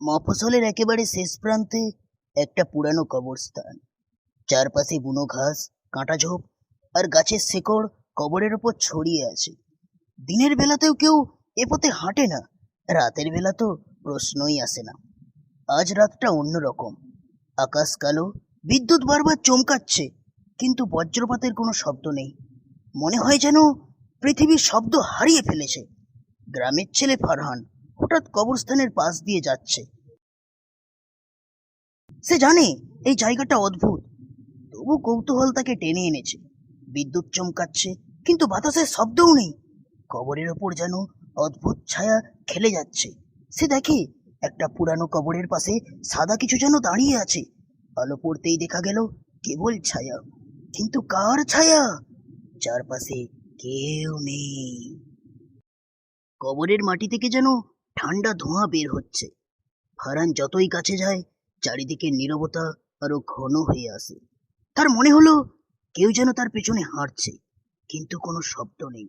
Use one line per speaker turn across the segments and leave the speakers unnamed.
মফস্বলের একেবারে শেষ প্রান্তে একটা পুরানো কবরস্থান। চারপাশে বুনো ঘাস, কাঁটা ঝোপ আর গাছের শেকড় কবরের ওপর ছড়িয়ে আছে। দিনের বেলাতেও কেউ এ পথে হাঁটে না, রাতের বেলা তো প্রশ্নই আসে না। আজ রাতটা অন্যরকম। আকাশ কালো, বিদ্যুৎ বারবার চমকাচ্ছে, কিন্তু বজ্রপাতের কোনো শব্দ নেই। মনে হয় যেন পৃথিবীর শব্দ হারিয়ে ফেলেছে। গ্রামের ছেলে ফারহান হঠাৎ কবরস্থানের পাশ দিয়ে যাচ্ছে। সে জানে এই জায়গাটা অদ্ভুত। তবু কৌতূহল তাকে টেনে এনেছে। বিদ্যুৎ চমকাচ্ছে, কিন্তু বাতাসের শব্দও নেই। কবরের ওপর যেন অদ্ভুত ছায়া খেলে যাচ্ছে। সে দেখে একটা পুরানো কবরের পাশে সাদা কিছু যেন দাঁড়িয়ে আছে। আলো পড়তেই দেখা গেল, কেবল ছায়া। কিন্তু কার ছায়া? চারপাশে কেউ নেই। কবরের মাটি থেকে যেন ঠান্ডা ধোঁয়া বের হচ্ছে। ফারান যতই কাছে যায়, চারিদিকে নীরবতা আরও ঘন হয়ে আসে। তার মনে হলো, কেউ যেন তার পেছনে হাঁটছে, কিন্তু কোনো শব্দ নেই।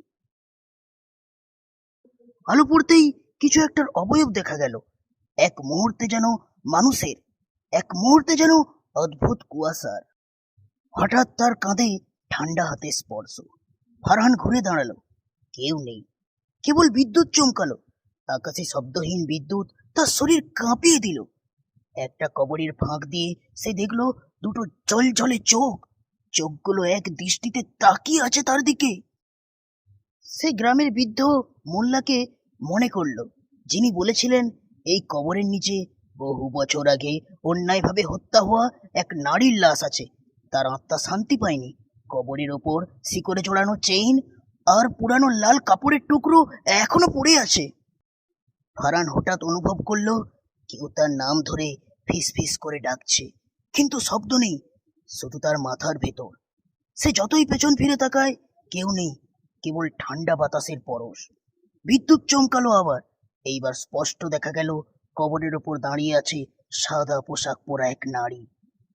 আলো পড়তেই কিছু একটার অবয়ব দেখা গেল। এক মুহূর্তে যেন মানুষের, এক মুহূর্তে যেন অদ্ভুত কুয়াশার। হঠাৎ তার কাঁধে ঠান্ডা হাতে স্পর্শ। ফারহান ঘুরে দাঁড়াল। কেউ নেই। কেবল বিদ্যুৎ চমকালো। আকাশে শব্দহীন বিদ্যুৎ তার শরীর কাঁপিয়ে দিল। একটা কবরের ফাঁক দিয়ে সে দেখল দুটো জল জলে চোখ। চোখগুলো এক দৃষ্টিতে তাকিয়ে আছে তার দিকে। সে গ্রামের বৃদ্ধ মোল্লাকে মনে করল, যিনি বলেছিলেন, এই কবরের নিচে বহু বছর আগে অন্যায়ভাবে হত্যা হওয়া এক নারীর লাশ আছে। তার আত্মা শান্তি পায়নি। কবরের ওপর শিকড়ে জোড়ানো চেইন আর পুরানো লাল কাপড়ের টুকরো এখনও পড়ে আছে। ফারান হঠাৎ অনুভব করল, কেউ তার নাম ধরে ফিস ফিস করে ডাকছে। কিন্তু শব্দ নেই, শুধু তার মাথার ভেতর। সে যতই পেছন ফিরে তাকায়, কেউ নেই, কেবল ঠান্ডা বাতাসের পরশ। বিদ্যুৎ চমকালো আবার। এইবার স্পষ্ট দেখা গেল, কবরের ওপর দাঁড়িয়ে আছে সাদা পোশাক পরা এক নারী।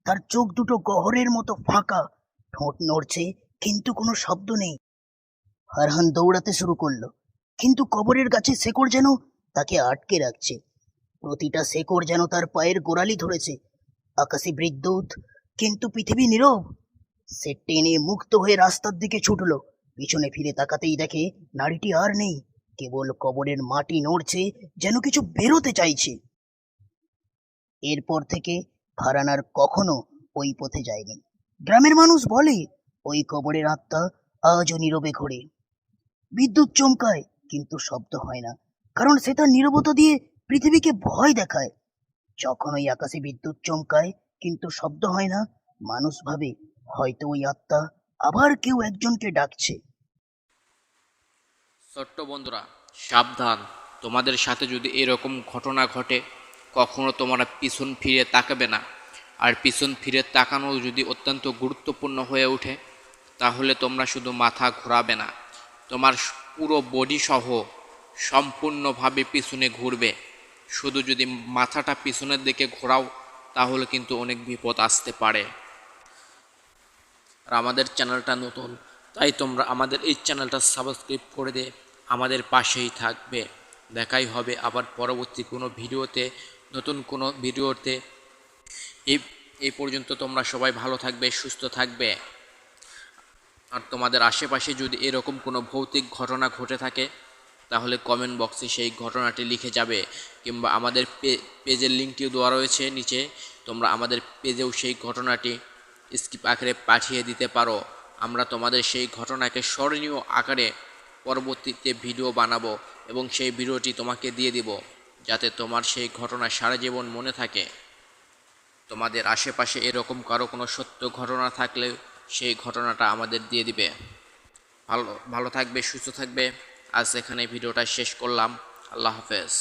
তার চোখ দুটো গহরের মতো ফাঁকা, ঠোঁট নড়ছে, কিন্তু কোনো শব্দ নেই। ফারহান দৌড়াতে শুরু করল, কিন্তু কবরের গাছে শেকড় যেন তাকে আটকে রাখছে। প্রতিটা শেকড় যেন তার পায়ের গোড়ালি ধরেছে। আকাশে বিদ্যুৎ কিন্তু পৃথিবী নীরব। সে টেনে মুক্ত হয়ে রাস্তার দিকে ছুটলো। পিছনে ফিরে তাকাতেই দেখে নারীটি আর নেই। কেবল কবরের মাটি নড়ছে, যেন কিছু বেরোতে চাইছে। এরপর থেকে ফারান আর কখনো ওই পথে যায়নি। গ্রামের মানুষ বলে, ওই কবরের আত্মা আজও নীরবে ঘোরে। বিদ্যুৎ চমকায়, কিন্তু শব্দ হয় না। কারণ সে তার নীরবতা দিয়ে পৃথিবীকে ভয় দেখায়। যখন ওই আকাশে বিদ্যুৎ চমকায়, কিন্তু শব্দ হয় না, মানুষ ভাবে হয়তো ওই আত্মা আবার কেউ একজনকে ডাকছে।
ছোট্ট বন্ধুরা, সাবধান। তোমাদের সাথে যদি এরকম ঘটনা ঘটে, কখনো তোমরা পিছন ফিরে তাকাবে না। আর পিছন ফিরে তাকানো যদি অত্যন্ত গুরুত্বপূর্ণ হয়ে ওঠে, তাহলে তোমরা শুধু মাথা ঘোরাবে না। তোমার পুরো বডি সহ সম্পূর্ণভাবে পিছনে ঘুরবে। শুধু যদি মাথাটা পিছনের দিকে ঘোরাও, তাহলে কিন্তু অনেক বিপদ আসতে পারে। আর আমাদের চ্যানেলটা নতুন, তাই তোমরা আমাদের এই চ্যানেলটা সাবস্ক্রাইব করে দে, আমাদের পাশেই থাকবে। দেখাই হবে আবার পরবর্তী কোনো ভিডিওতে, নতুন কোনো ভিডিওতে। এই এই পর্যন্ত তোমরা সবাই ভালো থাকবে, সুস্থ থাকবে। আর তোমাদের আশেপাশে যদি এরকম কোনো ভৌতিক ঘটনা ঘটে থাকে তাহলে কমেন্ট বক্সে সেই ঘটনাটি লিখে যাবে কিংবা আমাদের পেজের লিঙ্কটিও দেওয়া রয়েছে নিচে। তোমরা আমাদের পেজেও সেই ঘটনাটি স্কিপ আকারে পাঠিয়ে দিতে পারো। আমরা তোমাদের সেই ঘটনাকে স্মরণীয় আকারে পরবর্তীতে ভিডিও বানাবো এবং সেই ভিডিওটি তোমাকে দিয়ে দিব যাতে তোমার সেই ঘটনা সারা জীবন মনে থাকে। তোমাদের আশেপাশে এরকম কারও কোনো সত্য ঘটনা থাকলে সেই ঘটনাটা আমাদের দিয়ে দিবে। ভালো ভালো থাকবে, সুস্থ থাকবে। আজ এখানে ভিডিওটা শেষ করলাম। আল্লাহ হাফেজ।